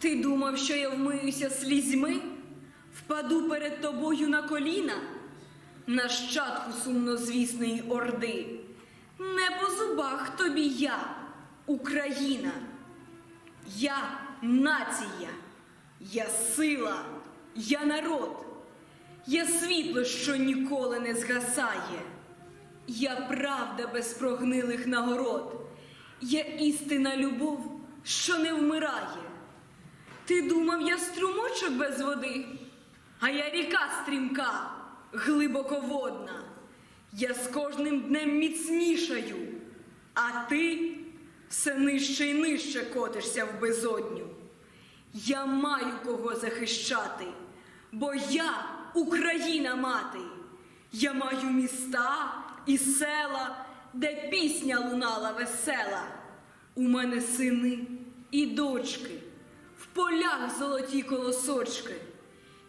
Ти думав, що я вмиюся слізьми, впаду перед тобою на коліна, нащадку сумнозвісної орди. Не по зубах тобі я, Україна. Я нація, я сила, я народ, я світло, що ніколи не згасає. Я правда без прогнилих нагород, я істина любов, що не вмирає. Ти думав, я струмочок без води, а я ріка стрімка, глибоководна. Я з кожним днем міцнішаю, а ти все нижче й нижче котишся в безодню. Я маю кого захищати, бо я Україна мати. Я маю міста і села, де пісня лунала весела. У мене сини і дочки, в полях золоті колосочки.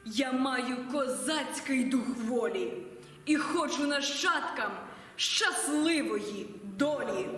Я маю козацький дух волі і хочу нащадкам щасливої долі.